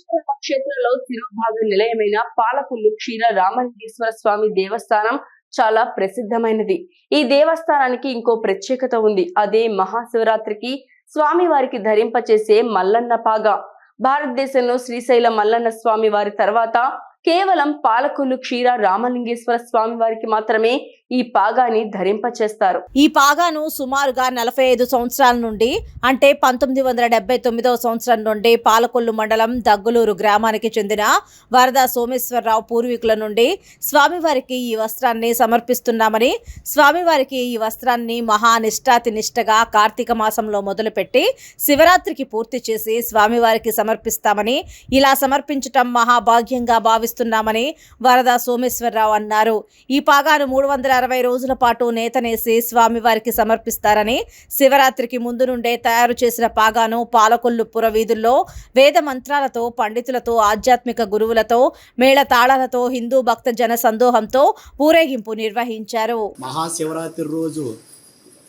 పంచకర్మ క్షేత్రంలో తిరుభాగ నిలయమైన పాలకొల్లు క్షీర రామలింగేశ్వర స్వామి దేవస్థానం చాలా ప్రసిద్ధమైనది. ఈ దేవస్థానానికి ఇంకో ప్రత్యేకత ఉంది. అదే మహాశివరాత్రికి స్వామి వారికి ధరింపచేసే మల్లన్న పాగా. భారతదేశంలో శ్రీశైల మల్లన్న స్వామి వారి తర్వాత కేవలం పాలకొల్లు క్షీర రామలింగేశ్వర స్వామి వారికి మాత్రమే ఈ పాగాని ధరింపచేస్తారు. ఈ పాగాను సుమారుగా నలభై ఐదు సంవత్సరాల నుండి అంటే పంతొమ్మిది వందల డెబ్బై తొమ్మిదవ సంవత్సరం నుండి పాలకొల్లు మండలం దగ్గులూరు గ్రామానికి చెందిన వరద సోమేశ్వరరావు పూర్వీకుల నుండి స్వామివారికి ఈ వస్త్రాన్ని సమర్పిస్తున్నామని స్వామివారికి ఈ వస్త్రాన్ని మహా నిష్ఠాతి నిష్టగా కార్తీక మాసంలో మొదలుపెట్టి శివరాత్రికి పూర్తి చేసి స్వామివారికి సమర్పిస్తామని ఇలా సమర్పించటం మహాభాగ్యంగా భావిస్తున్నామని వరద సోమేశ్వరరావు అన్నారు. ఈ పాగాను మూడు వందల అరవై రోజుల పాటు నేతనేసి స్వామివారికి సమర్పిస్తారని శివరాత్రికి ముందు నుండే తయారు చేసిన పాగాను పాలకొల్లు పుర వీధుల్లో వేద మంత్రాలతో పండితులతో ఆధ్యాత్మిక గురువులతో మేళ తాళాలతో హిందూ భక్త జన సందోహంతో ఊరేగింపు నిర్వహించారు. మహాశివరాత్రి రోజు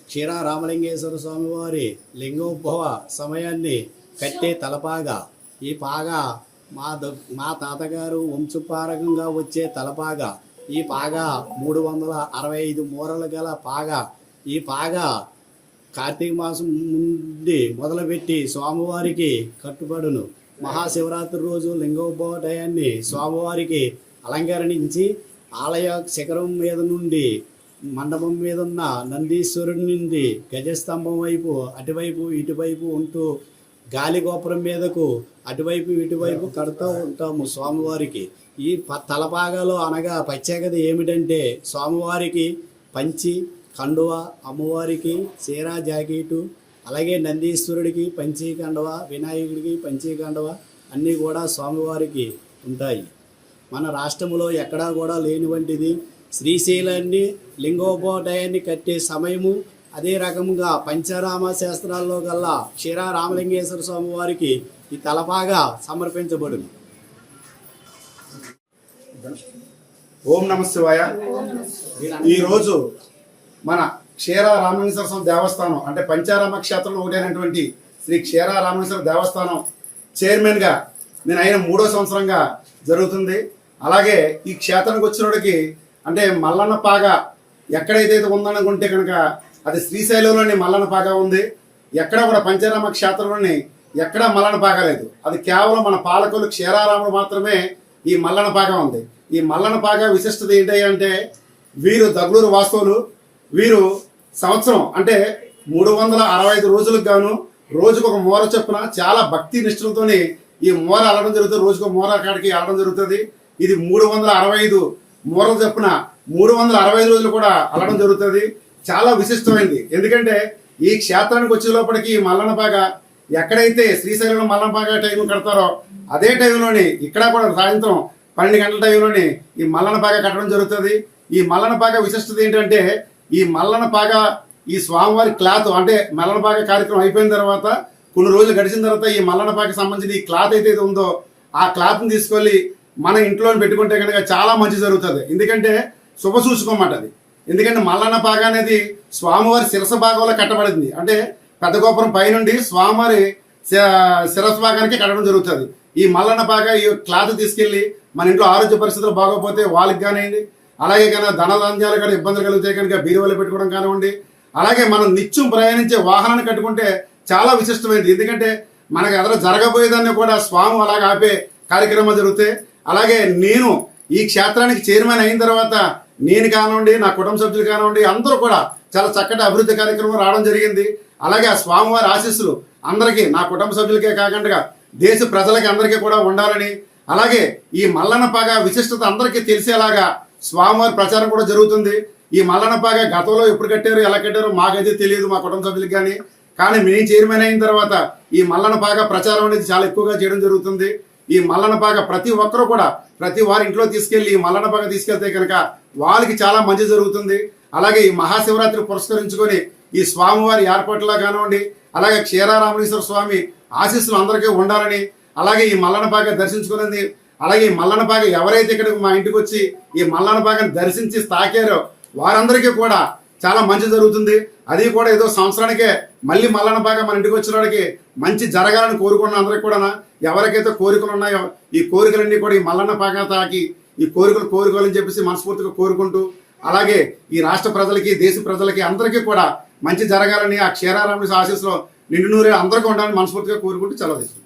క్షీరా రామలింగేశ్వర స్వామివారి లింగోద్భవ సమయాన్ని కట్టే తలపాగా. ఈ పాగా మా మా తాతగారు వంశపారకంగా వచ్చే తలపాగా. ఈ పాగా మూడు వందల అరవై ఐదు మూరలు గల పాగా. ఈ పాగా కార్తీక మాసం నుండి మొదలుపెట్టి స్వామివారికి కట్టుబడును. మహాశివరాత్రి రోజు లింగోద్భవ స్వామివారికి అలంకరించి ఆలయ శిఖరం మీద నుండి మండపం మీద ఉన్న నందీశ్వరుడి నుండి గజస్తంభం వైపు అటువైపు ఇటువైపు ఉంటూ గాలి గోపురం మీదకు అటువైపు ఇటువైపు కడుతూ ఉంటాము స్వామివారికి. ఈ ప- తలపాగాలో అనగా ప్రత్యేకత ఏమిటంటే స్వామివారికి పంచి కండువ అమ్మవారికి చీరా జాకెటు అలాగే నందీశ్వరుడికి పంచి కండువ వినాయకుడికి పంచి కండువ అన్నీ కూడా స్వామివారికి ఉంటాయి. మన రాష్ట్రంలో ఎక్కడా కూడా లేనివంటిది. శ్రీశైలాన్ని లింగోపోటయాన్ని కట్టే సమయము అదే రకముగా పంచరామ శాస్త్రాల్లో గల్లా క్షీరా రామలింగేశ్వర స్వామి వారికి ఈ తలపాగా సమర్పించబడును. ఓం నమ శివాయ. ఈరోజు మన క్షీర రామలింగేశ్వర స్వామి దేవస్థానం అంటే పంచారామ క్షేత్రంలో ఒకటైనటువంటి శ్రీ క్షీర రామలింగేశ్వర దేవస్థానం చైర్మన్గా నేను అయిన మూడో సంవత్సరంగా జరుగుతుంది. అలాగే ఈ క్షేత్రానికి వచ్చినోడికి అంటే మల్లన్న పాగా ఎక్కడైతే ఉందనుకుంటే కనుక అది శ్రీశైలంలోని మల్లన పాక ఉంది. ఎక్కడ కూడా పంచారామ క్షేత్రంలోని ఎక్కడా మల్లన పాక లేదు. అది కేవలం మన పాలకులు క్షీరారాముడు మాత్రమే ఈ మల్లన పాక ఉంది. ఈ మల్లన పాక విశిష్టత ఏంటంటే అంటే వీరు దగులూరు వాస్తవులు. వీరు సంవత్సరం అంటే మూడు వందల అరవై ఐదు రోజులకు గాను రోజుకు ఒక మూర చొప్పున చాలా భక్తి నిష్ఠలతోనే ఈ మూర అల్లడం జరుగుతుంది. రోజుకు మూర కాడికి అల్లడం జరుగుతుంది. ఇది మూడు వందల అరవై ఐదు మూరలు చొప్పున మూడు వందల అరవై ఐదు రోజులు కూడా అల్లడం జరుగుతుంది. చాలా విశిష్టమైంది. ఎందుకంటే ఈ క్షేత్రానికి వచ్చే లోపలికి ఈ మల్లనపాక ఎక్కడైతే శ్రీశైలం మల్లనపాక టైం కడతారో అదే టైంలోని ఇక్కడ కూడా సాయంత్రం పన్నెండు గంటల టైంలోని ఈ మల్లనపాక కట్టడం జరుగుతుంది. ఈ మల్లనపాక విశిష్టత ఏంటంటే ఈ మల్లనపాక ఈ స్వామివారి క్లాత్ అంటే మల్లనపాక కార్యక్రమం అయిపోయిన తర్వాత కొన్ని రోజులు గడిచిన తర్వాత ఈ మల్లనపాక సంబంధించిన ఈ క్లాత్ అయితే ఉందో ఆ క్లాత్ని తీసుకెళ్ళి మన ఇంట్లో పెట్టుకుంటే కనుక చాలా మంచి జరుగుతుంది. ఎందుకంటే శుభ సూచకమాట అది. ఎందుకంటే మల్లన్న పాక అనేది స్వామివారి శిరస భాగంలో కట్టబడింది. అంటే పెద్ద గోపురం పైనుండి స్వామివారి శి- భాగానికి కట్టడం జరుగుతుంది. ఈ మల్లన్న పాక ఈ క్లాత్ తీసుకెళ్ళి మన ఇంట్లో ఆరోగ్య పరిస్థితులు బాగోకపోతే వాళ్ళకి కానివ్వండి అలాగే కనుక ధనధాన్యాలు కానీ ఇబ్బందులు కలిగితే కనుక బీరువాలు పెట్టుకోవడం కానివ్వండి అలాగే మనం నిత్యం ప్రయాణించే వాహనాన్ని కట్టుకుంటే చాలా విశిష్టమైనది. ఎందుకంటే మనకు ఎదురు జరగబోయేదాన్ని కూడా స్వామి అలాగ ఆపే కార్యక్రమం జరుగుతాయి. అలాగే నేను ఈ క్షేత్రానికి చైర్మన్ అయిన తర్వాత నేను కానివ్వండి నా కుటుంబ సభ్యులు కానివ్వండి అందరూ కూడా చాలా చక్కటి అభివృద్ధి కార్యక్రమం రావడం జరిగింది. అలాగే ఆ స్వామివారి ఆశీస్సులు అందరికీ నా కుటుంబ సభ్యులకే కాకుండా దేశ ప్రజలకి అందరికీ కూడా ఉండాలని అలాగే ఈ మల్లన్నపాగ విశిష్టత అందరికీ తెలిసేలాగా స్వామివారి ప్రచారం కూడా జరుగుతుంది. ఈ మల్లన్నపాగ గతంలో ఎప్పుడు కట్టారు ఎలా కట్టారు మాకైతే తెలియదు మా కుటుంబ సభ్యులకి కానీ. కానీ మేము చైర్మన్ అయిన తర్వాత ఈ మల్లన్నపాగ ప్రచారం అనేది చాలా ఎక్కువగా చేయడం జరుగుతుంది. ఈ మల్లనపాక ప్రతి ఒక్కరూ కూడా ప్రతి వారి ఇంట్లో తీసుకెళ్ళి ఈ మల్లనపాక తీసుకెళ్తే కనుక వాళ్ళకి చాలా మంచి జరుగుతుంది. అలాగే ఈ మహాశివరాత్రి పురస్కరించుకొని ఈ స్వామివారి ఏర్పాట్లా కానివ్వండి అలాగే క్షీరారామేశ్వర స్వామి ఆశీస్సులు అందరికీ ఉండాలని అలాగే ఈ మల్లనపాక దర్శించుకునేది అలాగే ఈ మల్లనపాక ఎవరైతే ఇక్కడికి మా ఇంటికి వచ్చి ఈ మల్లనపాకను దర్శించి తాకారో వారందరికీ కూడా చాలా మంచి జరుగుతుంది. అది కూడా ఏదో సంవత్సరానికే మళ్ళీ మల్లన్న బాగా మన ఇంటికి వచ్చిన వాడికి మంచి జరగాలని కోరుకున్న అందరికి కూడా ఎవరికైతే కోరికలు ఉన్నాయో ఈ కోరికలన్నీ కూడా ఈ మల్లన్న పాక తాకి ఈ కోరికలు కోరుకోవాలని చెప్పేసి మనస్ఫూర్తిగా కోరుకుంటూ అలాగే ఈ రాష్ట్ర ప్రజలకి దేశ ప్రజలకి అందరికీ కూడా మంచి జరగాలని ఆ క్షీరారామ ఆశీస్సులో నిండు నూరే అందరికీ ఉండాలని మనస్ఫూర్తిగా కోరుకుంటూ చలవేస్తుంది